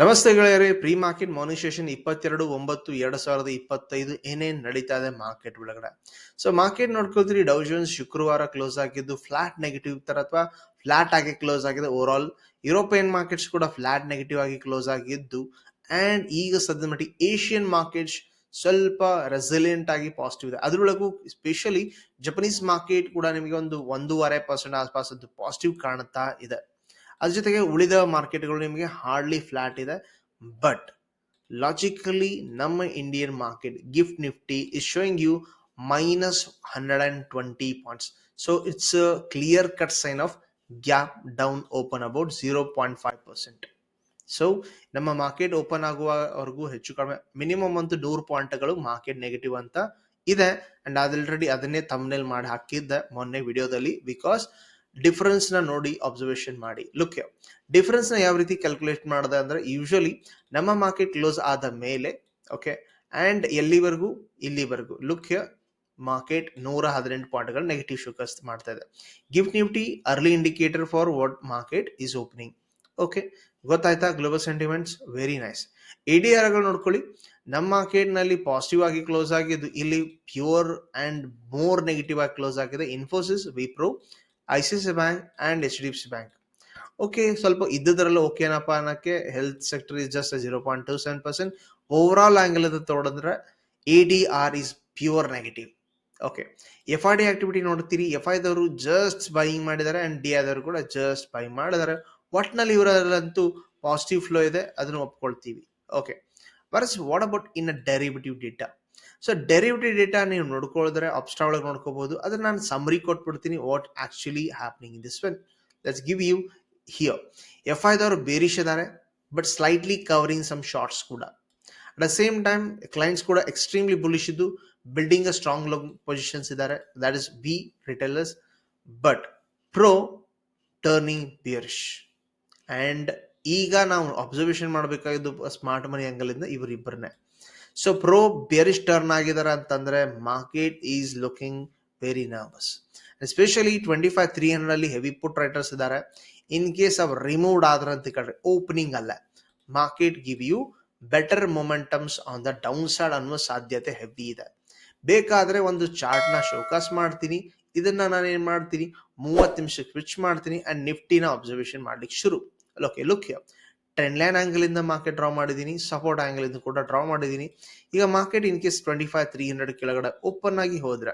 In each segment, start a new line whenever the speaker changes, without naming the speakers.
ನಮಸ್ತೆ ಗೆಳೆಯರೇ, pre market morning session ಇಪ್ಪತ್ತೆರಡು, ಒಂಬತ್ತು, ಎರಡ್ ಸಾವಿರದ ಇಪ್ಪತ್ತೈದು ಏನೇನ್ ನಡೀತಾ ಇದೆ ಮಾರ್ಕೆಟ್ ಒಳಗಡೆ. ಸೊ ಮಾರ್ಕೆಟ್ ನೋಡ್ಕೊಳ್ತೀರಿ ಡೌ ಜೋನ್ಸ್ ಶುಕ್ರವಾರ ಕ್ಲೋಸ್ ಆಗಿದ್ದು ಫ್ಲಾಟ್ ನೆಗೆಟಿವ್ ತರ ಅಥವಾ ಫ್ಲಾಟ್ ಆಗಿ ಕ್ಲೋಸ್ ಆಗಿದೆ ಓವರ್ ಆಲ್ ಯುರೋಪಿಯನ್ ಮಾರ್ಕೆಟ್ಸ್ ಕೂಡ ಫ್ಲಾಟ್ ನೆಗೆಟಿವ್ ಆಗಿ ಕ್ಲೋಸ್ ಆಗಿದ್ದು ಅಂಡ್ ಈಗ ಸದ್ಯದ ಮಟ್ಟಿಗೆ ಏಷ್ಯನ್ ಮಾರ್ಕೆಟ್ಸ್ ಸ್ವಲ್ಪ ರೆಸಿಲಿಯಂಟ್ ಆಗಿ ಪಾಸಿಟಿವ್ ಇದೆ. ಅದರೊಳಗೂ ಸ್ಪೆಷಲಿ ಜಪನೀಸ್ ಮಾರ್ಕೆಟ್ ಕೂಡ ನಿಮಗೆ ಒಂದು ಒಂದೂವರೆ ಪರ್ಸೆಂಟ್ ಆಸ್ಪಾಸ್ ಪಾಸಿಟಿವ್ ಕಾಣುತ್ತಾ ಇದೆ. ಅದ್ರ ಜೊತೆಗೆ ಉಳಿದ ಮಾರ್ಕೆಟ್ಗಳು ನಿಮಗೆ ಹಾರ್ಡ್ಲಿ ಫ್ಲಾಟ್ ಇದೆ. ಬಟ್ ಲಾಜಿಕಲಿ ನಮ್ಮ Indian market GIFT Nifty is showing you minus hundred and twenty points so it's clear cut sign of gap down open about zero point five percent so ನಮ್ಮ market open ಆಗುವವರೆಗೂ ಹೆಚ್ಚು ಕಡಿಮೆ. Minimum ಅಂತೂ ನೂರು ಪಾಯಿಂಟ್ಗಳು market negative ಅಂತ ಇದೆ. And already ಅದನ್ನೇ ತಮ್ಮನೇಲಿ ಮಾಡಿ ಹಾಕಿದ್ದೆ ಮೊನ್ನೆ ವಿಡಿಯೋದಲ್ಲಿ ಬಿಕಾಸ್ ಡಿಫರೆನ್ಸ್ನ ನೋಡಿ ಅಬ್ಸರ್ವೇಷನ್ ಮಾಡಿ. ಲುಕ್ ಡಿಫರೆನ್ಸ್ನ ಯಾವ ರೀತಿ ಕ್ಯಾಲ್ಕುಲೇಟ್ ಮಾಡಿದೆ ಅಂದ್ರೆ ಯೂಶಲಿ ನಮ್ಮ ಮಾರ್ಕೆಟ್ ಕ್ಲೋಸ್ ಆದ ಮೇಲೆ ಓಕೆ ಅಂಡ್ ಎಲ್ಲಿವರೆಗೂ? ಇಲ್ಲಿವರೆಗೂ. ಲುಕ್ ಮಾರ್ಕೆಟ್ ನೂರ ಹದಿನೆಂಟು ಪಾಯಿಂಟ್ಗಳು ನೆಗೆಟಿವ್ ಶೋಕಸ್ ಮಾಡ್ತಾ ಇದೆ. GIFT Nifty early indicator for what market is opening okay ಗೊತ್ತಾಯ್ತಾ? Global sentiments very nice A D ಆರ್ಗಳು ನೋಡ್ಕೊಳ್ಳಿ. ನಮ್ಮ ಮಾರ್ಕೆಟ್ನಲ್ಲಿ ಪಾಸಿಟಿವ್ ಆಗಿ ಕ್ಲೋಸ್ ಆಗಿದ್ದು, ಇಲ್ಲಿ ಪ್ಯೂರ್ ಅಂಡ್ ಮೋರ್ ನೆಗೆಟಿವ್ ಆಗಿ ಕ್ಲೋಸ್ ಆಗಿದೆ Infosys Wipro I C C bank and H D F C bank okay ಸ್ವಲ್ಪ ಇದ್ದದ್ರಲ್ಲ ಓಕೆನಪ್ಪ ಅನ್ನೋಕ್ಕೆ health sector is just zero point two seven percent over all ಅದು ತೊಗೊಂಡ್ರೆ A D R is pure negative okay F I D activity ನೋಡ್ತೀರಿ. F ಐದವರು just buying ಮಾಡಿದ್ದಾರೆ and D ಆದವರು ಕೂಡ ಜಸ್ಟ್ ಬೈ ಮಾಡಿದ್ದಾರೆ ಒಟ್ನಲ್ಲಿ ಇವರಲ್ಲಂತೂ ಪಾಸಿಟಿವ್ ಫ್ಲೋ ಇದೆ, ಅದನ್ನು ಒಪ್ಕೊಳ್ತೀವಿ. Okay verse what about in a derivative data so derivative data ನೀವು ನೋಡ್ಕೊಳ್ಳಿದ್ರೆ ಅಪ್ಸ್ಟಾ ಒಳಗೆ ನೋಡ್ಕೋಬಹುದು ಅದನ್ನ ನಾನು ಸಮರಿ ಕೊಟ್ಬಿಡ್ತೀನಿ what actually happening in this when let's give you here F ಐದವರು bearish ಇದ್ದಾರೆ but slightly covering some shorts ಕೂಡ. At the same time clients ಕೂಡ ಎಕ್ಸ್ಟ್ರೀಮ್ಲಿ ಬುಲಿಶ್ ಇದ್ದು building a strong low positions ಇದ್ದಾರೆ that is B retailers but pro turning bearish and ಈಗ ನಾವು observation ಮಾಡಬೇಕಾಗಿದ್ದು smart money ಆ್ಯಂಗಲಿಂದ ಇವರಿಬ್ಬರನ್ನೇ ಸೊ ಪ್ರೋ ಬೇರಿಶ್ ಟರ್ನ್ ಆಗಿದ್ದಾರೆ ಅಂತಂದ್ರೆ market is looking very nervous especially twenty five three hundred ಅಲ್ಲಿ heavy put writers ಇದ್ದಾರೆ ಇನ್ ಕೇಸ್ ಅವ್ರು ರಿಮೂವ್ಡ್ ಆದ್ರ ಅಂತ ಕಡ್ರೆ ಓಪನಿಂಗ್ ಅಲ್ಲ. Market give you better momentums on the downside ಅನ್ನುವ ಸಾಧ್ಯತೆ ಹೆವಿ ಇದೆ. ಬೇಕಾದ್ರೆ ಒಂದು ಚಾರ್ಟ್ನ ಶೋಕಾಸ್ ಮಾಡ್ತೀನಿ. ಇದನ್ನ ನಾನು ಏನ್ ಮಾಡ್ತೀನಿ? ಮೂವತ್ತು ನಿಮಿಷ ಸ್ವಿಚ್ ಮಾಡ್ತೀನಿ ಅಂಡ್ ನಿಫ್ಟಿನ ಅಬ್ಸರ್ವೇಷನ್ ಮಾಡ್ಲಿಕ್ಕೆ ಶುರು. Okay look trend line angle ಇಂದ ಮಾರ್ಕೆಟ್ ಡ್ರಾ ಮಾಡಿದ್ದೀನಿ ಸಪೋರ್ಟ್ ಆ್ಯಂಗಲ್ ಇಂದ ಕೂಡ ಡ್ರಾ ಮಾಡಿದ್ದೀನಿ ಈಗ market in case twenty five three hundred ಕೆಳಗಡೆ ಓಪನ್ ಆಗಿ ಹೋದ್ರೆ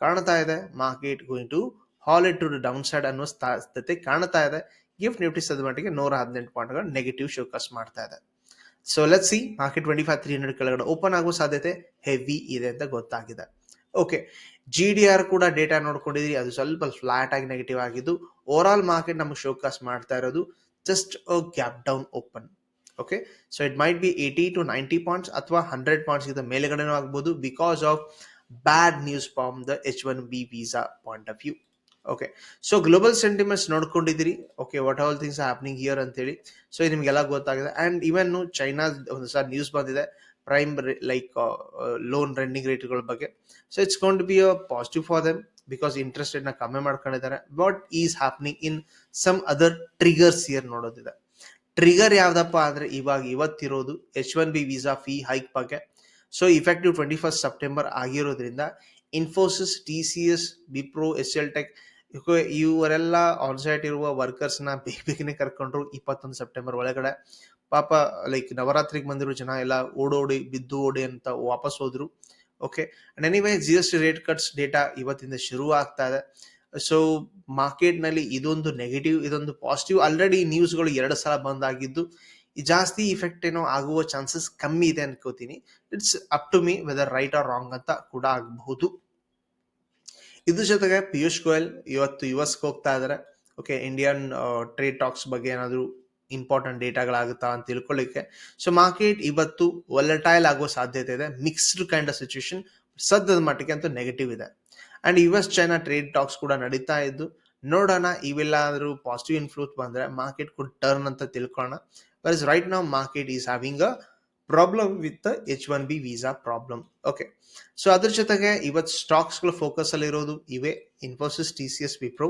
ಕಾಣ್ತಾ ಇದೆ market going to hold to downside ಅನ್ನೋ ಸ್ಥಿತಿ ಕಾಣ್ತಾ ಇದೆ. ಗಿಫ್ಟ್ ನಿಫ್ಟಿ ಸದ ಮಟ್ಟಿಗೆ ನೂರ ಹದಿನೆಂಟು ಪಾಯಿಂಟ್ಗಳು ನೆಗೆಟಿವ್ ಶೋಕಸ್ ಮಾಡ್ತಾ ಇದೆ. So let see market twenty five three hundred ಕೆಳಗಡೆ ಓಪನ್ ಆಗುವ ಸಾಧ್ಯತೆ ಹೆವಿ ಇದೆ ಅಂತ ಗೊತ್ತಾಗಿದೆ. ಓಕೆ ಜಿ ಡಿ ಆರ್ ಕೂಡ ಡೇಟಾ ನೋಡ್ಕೊಂಡಿದ್ರಿ, ಅದು ಸ್ವಲ್ಪ ಫ್ಲಾಟ್ ಆಗಿ ನೆಗೆಟಿವ್ ಆಗಿದ್ದು ಓವರ್ ಆಲ್ ಮಾರ್ಕೆಟ್ ನಮಗೆ ಶೋಕಾಸ್ ಮಾಡ್ತಾ ಇರೋದು just gap down open okay so it might be eighty to ninety points ಅಥವಾ ಹಂಡ್ರೆಡ್ ಪಾಯಿಂಟ್ಸ್ ಗಿಂತ ಮೇಲೆಗಡೆನೂ ಆಗ್ಬೋದು because of bad news from the H one B visa point of view okay so global sentiments ನೋಡ್ಕೊಂಡಿದ್ದೀರಿ okay what all things happening here ಅಂತೇಳಿ so ನಿಮ್ಗೆಲ್ಲ ಗೊತ್ತಾಗಿದೆ and even China ಒಂದು ಸಹ news ಬಂದಿದೆ ಪ್ರೈಮ್ ಲೈಕ್ ಲೋನ್ ರೆಂಡಿಂಗ್ ರೇಟ್ಗಳ ಬಗ್ಗೆ so it's gonna be a positive for them because interest ರೇಟ್ನ ಕಮ್ಮಿ ಮಾಡ್ಕೊಂಡಿದ್ದಾರೆ what is happening in some other triggers here ನೋಡೋದಿದೆ. Trigger ಯಾವ್ದಪ್ಪ ಅಂದ್ರೆ ಇವಾಗ ಇವತ್ತಿರೋದು H one B visa fee hike ಬಗ್ಗೆ. So effective twenty first September ಆಗಿರೋದ್ರಿಂದ Infosys T C S Wipro S L tech ಇವರೆಲ್ಲ onsite ಇರುವ ವರ್ಕರ್ಸ್ನ ಬೇಗ ಬೇಗನೆ ಕರ್ಕೊಂಡ್ರು ಇಪ್ಪತ್ತೊಂದು ಸೆಪ್ಟೆಂಬರ್ ಒಳಗಡೆ. ಪಾಪ ಲೈಕ್ ನವರಾತ್ರಿಗೆ ಬಂದಿರೋ ಜನ ಎಲ್ಲ ಓಡೋಡಿ ಬಿದ್ದು ಓಡಿ ಅಂತ ವಾಪಸ್ ಹೋದ್ರು. Okay and anyway G S T rate cuts data ಇವತ್ತಿಂದ ಶುರು ಆಗ್ತಾ ಇದೆ. ಸೊ ಮಾರ್ಕೆಟ್ನಲ್ಲಿ ಇದೊಂದು ನೆಗೆಟಿವ್ ಇದೊಂದು ಪಾಸಿಟಿವ್ ಆಲ್ರೆಡಿ ನ್ಯೂಸ್ಗಳು ಎರಡು ಸಲ ಬಂದಾಗಿದ್ದು ಜಾಸ್ತಿ ಇಫೆಕ್ಟ್ ಏನೋ ಆಗುವ ಚಾನ್ಸಸ್ ಕಮ್ಮಿ ಇದೆ ಅನ್ಕೋತೀನಿ. It's up to me whether right or wrong ಅಂತ ಕೂಡ ಆಗಬಹುದು. ಇದ್ರ ಜೊತೆಗೆ ಪಿಯೂಷ್ ಗೋಯಲ್ ಇವತ್ತು ಯು ಎಸ್ ಹೋಗ್ತಾ ಇದಾರೆ. ಓಕೆ ಇಂಡಿಯನ್ ಟ್ರೇಡ್ ಟಾಕ್ಸ್ ಬಗ್ಗೆ ಏನಾದ್ರು ಇಂಪಾರ್ಟೆಂಟ್ ಡೇಟಾಗಳಾಗುತ್ತಾ ಅಂತ ತಿಳ್ಕೊಳ್ಳಿಕ್ಕೆ. ಸೊ ಮಾರ್ಕೆಟ್ ಇವತ್ತು ವಲಟೈಲ್ ಆಗುವ ಸಾಧ್ಯತೆ ಇದೆ. ಮಿಕ್ಸ್ಡ್ ಕೈಂಡ್ ಆಫ್ ಸಿಚುವೇಶನ್ ಸದ್ಯದ ಮಟ್ಟಿಗೆ ಅಂತೂ ನೆಗೆಟಿವ್ ಇದೆ. And U S China trade talks ಕೂಡ ನಡೀತಾ ಇದ್ದು, ನೋಡೋಣ, ಇವೆಲ್ಲಾದ್ರೂ ಪಾಸಿಟಿವ್ ಇನ್ಫ್ಲೂಸ್ ಬಂದ್ರೆ ಮಾರ್ಕೆಟ್ ಕೂಡ ಟರ್ನ್ ಅಂತ ತಿಳ್ಕೊಳ್ಳೋಣ. ಇಸ್ ರೈಟ್ ನಾವು market is having a problem with H one B visa problem okay so ಅದ್ರ ಜೊತೆಗೆ ಇವತ್ತು ಸ್ಟಾಕ್ಸ್ಗಳು ಫೋಕಸ್ ಅಲ್ಲಿ ಇರೋದು ಇವೆ. Infosys T C S Wipro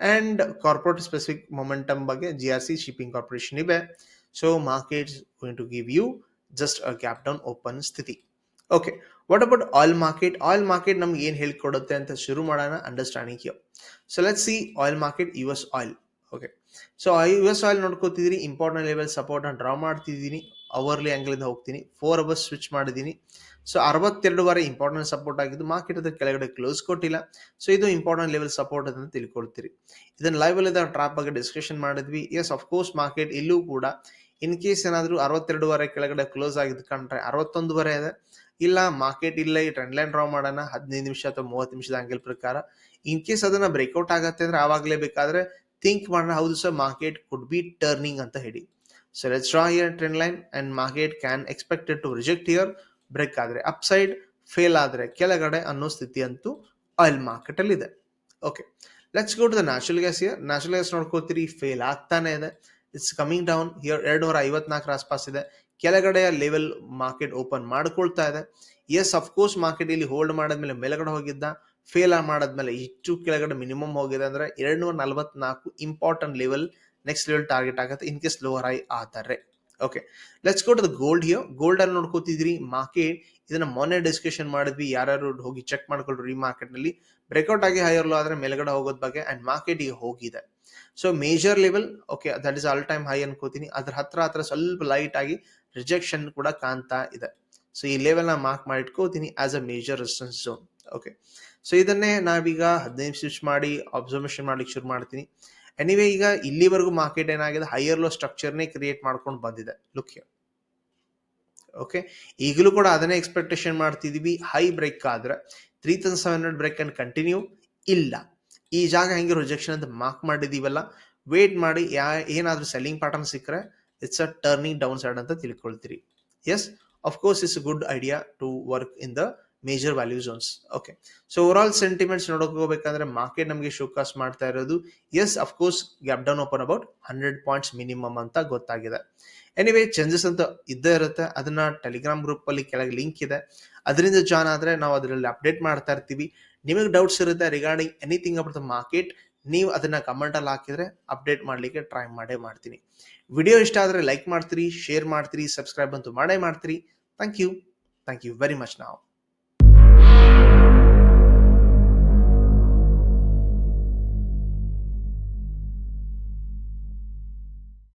and corporate specific momentum ಬಗ್ಗೆ G R C shipping corporation ಇವೆ so market going to give you just a gap down open ಸ್ಥಿತಿ. Okay what about oil market oil market ನಮ್ಗೆ ಏನು ಹೇಳ್ಕೊಡುತ್ತೆ ಅಂತ ಶುರು ಮಾಡೋಣ understanding you so let see oil market U S oil okay so U S oil ನೋಡ್ಕೋತಿದ್ದೀರಿ important level ಸಪೋರ್ಟ್ನ draw ಮಾಡ್ತಿದ್ದೀನಿ hourly ಆ್ಯಂಗಲಿಂದ ಹೋಗ್ತೀನಿ. ಫೋರ್ ಅವರ್ಸ್ ಸ್ವಿಚ್ ಮಾಡಿದ್ದೀನಿ. ಸೊ ಅರವತ್ತೆರಡು ವಾರ ಇಂಪಾರ್ಟೆಂಟ್ ಸಪೋರ್ಟ್ ಆಗಿದ್ದು ಮಾರ್ಕೆಟ್ ಅದ್ರ ಕೆಳಗಡೆ ಕ್ಲೋಸ್ ಕೊಟ್ಟಿಲ್ಲ. ಸೊ ಇದು ಇಂಪಾರ್ಟೆಂಟ್ ಲೆವೆಲ್ ಸಪೋರ್ಟ್ ಅಂತ ತಿಳ್ಕೊಳ್ತೀರಿ. ಇದನ್ನ ಲೈವ್ ಅಲ್ಲಿ ಟ್ರಾಪ್ ಬಗ್ಗೆ ಡಿಸ್ಕಷನ್ ಮಾಡಿದ್ವಿ. ಎಸ್ ಅಫ್ಕೋರ್ಸ್ ಮಾರ್ಕೆಟ್ ಇಲ್ಲೂ ಕೂಡ ಇನ್ ಕೇಸ್ ಏನಾದರೂ ಅರವತ್ತೆರಡು ವಾರ ಕೆಳಗಡೆ ಕ್ಲೋಸ್ ಆಗಿದ್ದು ಕಂಡ್ರೆ ಅರವತ್ತೊಂದು ವರೆ ಇದೆ. ಇಲ್ಲ ಮಾರ್ಕೆಟ್ ಇಲ್ಲ ಈ ಟ್ರೆಂಡ್ ಲೈನ್ ಡ್ರಾ ಮಾಡೋಣ, ಹದಿನೈದು ನಿಮಿಷ ಅಥವಾ ಮೂವತ್ತು ನಿಮಿಷದ ಆಂಗಲ್ ಪ್ರಕಾರ. ಇನ್ ಕೇಸ್ ಅದನ್ನ ಬ್ರೇಕ್ಔಟ್ ಆಗತ್ತೆ ಅಂದ್ರೆ ಆವಾಗಲೇ ಬೇಕಾದ್ರೆ ಥಿಂಕ್ ಮಾಡೋಣ ಹೌದು sir market could be turning ಅಂತ ಹೇಳಿ. Let's draw here trend line and market can expected to reject here break ಆದರೆ ಅಪ್ಸೈಡ್ ಫೇಲ್ ಆದರೆ ಕೆಳಗಡೆ ಅನ್ನೋ ಸ್ಥಿತಿ ಅಂತೂ ಆಯಿಲ್ ಮಾರ್ಕೆಟಲ್ಲಿ ಇದೆ. Okay let's go to the natural gas here natural gas ನೋಡ್ಕೋತೀರಿ fail ಆಗ್ತಾನೆ ಇದೆ. ಇಟ್ಸ್ ಕಮಿಂಗ್ ಡೌನ್ ಹಿಯರ್ ಎರಡು ನೂರ ಐವತ್ನಾಲ್ಕರ ಆಸ್ಪಾಸ್ ಇದೆ. ಕೆಳಗಡೆಯ ಲೆವೆಲ್ ಮಾರ್ಕೆಟ್ ಓಪನ್ ಮಾಡ್ಕೊಳ್ತಾ ಇದೆ. ಎಸ್ ಅಫ್ಕೋರ್ಸ್ ಮಾರ್ಕೆಟ್ ಇಲ್ಲಿ ಹೋಲ್ಡ್ ಮಾಡಿದ್ಮೇಲೆ ಮೇಲ್ಗಡೆ ಹೋಗಿದ್ದ. ಫೇಲ್ ಮಾಡಿದ್ಮೇಲೆ ಇಷ್ಟು ಕೆಳಗಡೆ ಮಿನಿಮಮ್ ಹೋಗಿದೆ ಅಂದ್ರೆ ಎರಡು ನೂರ ನಲವತ್ನಾಲ್ಕು important level next level target ಆಗುತ್ತೆ ಇನ್ ಕೇಸ್ ಲೋವರ್ ಐ ಆತಾರೆ okay let's go to the gold here gold ಅಲ್ಲಿ ನೋಡ್ಕೋತಿದ್ರಿ ಮಾರ್ಕೆಟ್ ಇದನ್ನ ಮೊನ್ನೆ ಡಿಸ್ಕಷನ್ ಮಾಡಿದ್ವಿ ಯಾರು ಹೋಗಿ ಚೆಕ್ ಮಾಡ್ಕೊಳ್ರಿ ಮಾರ್ಕೆಟ್ನಲ್ಲಿ. ಬ್ರೇಕ್ಔಟ್ ಆಗಿ ಹೈಯರ್ ಲೋ ಆದ್ರೆ ಮೇಲ್ಗಡೆ ಹೋಗೋದ್ ಬಗ್ಗೆ ಅಂಡ್ ಮಾರ್ಕೆಟ್ ಈಗ ಹೋಗಿದೆ. So major level okay that is all time high ಅನ್ಕೋತೀನಿ. ಅದ್ರ ಹತ್ರ ಹತ್ರ ಸ್ವಲ್ಪ ಲೈಟ್ ಆಗಿ ರಿಜೆಕ್ಷನ್ ಕೂಡ ಕಾಣ್ತಾ ಇದೆ. ಸೊ ಈ ಲೆವೆಲ್ನ ಮಾರ್ಕ್ ಮಾಡಿ ಇಟ್ಕೋತೀನಿ as a major resistance zone okay so ಇದನ್ನೇ ನಾವೀಗ ಹದಿನೈದು ಸ್ವಿಚ್ ಮಾಡಿ ಅಬ್ಸರ್ವೇಷನ್ ಮಾಡ್ಲಿಕ್ಕೆ ಶುರು ಮಾಡ್ತೀನಿ. ಎನಿವೆ ಈಗ ಇಲ್ಲಿವರೆಗೂ ಮಾರ್ಕೆಟ್ ಏನಾಗಿದೆ? ಹೈಯರ್ ಲೋ ಸ್ಟ್ರಕ್ಚರ್ನೇ ಕ್ರಿಯೇಟ್ ಮಾಡ್ಕೊಂಡು ಬಂದಿದೆ. ಲುಕ್ ಓಕೆ ಈಗಲೂ ಕೂಡ ಅದನ್ನೇ ಎಕ್ಸ್ಪೆಕ್ಟೇಷನ್ ಮಾಡ್ತಿದೀವಿ. ಹೈ ಬ್ರೇಕ್ ಆದ್ರೆ three thousand seven hundred break and continue ಇಲ್ಲ. ಈ ಜಾಗ ಹೆಂಗೆ ರಿಜೆಕ್ಷನ್ ಅಂತ ಮಾರ್ಕ್ ಮಾಡಿದೀವಲ್ಲ? ವೇಟ್ ಮಾಡಿ, ಯಾ, ಏನಾದರೂ ಸೆಲ್ಲಿಂಗ್ ಪ್ಯಾಟರ್ನ್ ಸಿಕ್ಕರೆ it's a turning downside ಅಂತ ತಿಳ್ಕೊಳ್ತೀರಿ. Yes of course it's good idea to work in the major value zones okay so over sentiments ನೋಡಕ್ ಹೋಗ್ಬೇಕಂದ್ರೆ ಮಾರ್ಕೆಟ್ ನಮಗೆ ಶೋಕಾಸ್ ಮಾಡ್ತಾ ಇರೋದು. Yes of course gap down open about hundred points minimum ಅಂತ ಗೊತ್ತಾಗಿದೆ. Anyway changes ಅಂತ ಇದ್ದೇ ಇರುತ್ತೆ. ಅದನ್ನ ಟೆಲಿಗ್ರಾಮ್ ಗ್ರೂಪ್ ಅಲ್ಲಿ ಕೆಳಗೆ ಲಿಂಕ್ ಇದೆ. ಅದರಿಂದ ಜಾಯ್ನ್ ಆದರೆ ನಾವು ಅದರಲ್ಲಿ ಅಪ್ಡೇಟ್ ಮಾಡ್ತಾ ಇರ್ತೀವಿ. ನಿಮಗೆ ಡೌಟ್ಸ್ ಇರುತ್ತೆ regarding anything about the market ನೀವು ಅದನ್ನ ಕಮೆಂಟ್ ಅಲ್ಲಿ ಹಾಕಿದ್ರೆ ಅಪ್ಡೇಟ್ ಮಾಡ್ಲಿಕ್ಕೆ ಟ್ರೈ ಮಾಡೇ ಮಾಡ್ತೀನಿ. ವಿಡಿಯೋ ಇಷ್ಟ ಆದರೆ ಲೈಕ್ ಮಾಡ್ತೀರಿ ಶೇರ್ ಮಾಡ್ತೀರಿ ಸಬ್ಸ್ಕ್ರೈಬ್ ಅಂತೂ ಮಾಡೇ ಮಾಡ್ತೀರಿ. Thank you thank you very much ನಾವು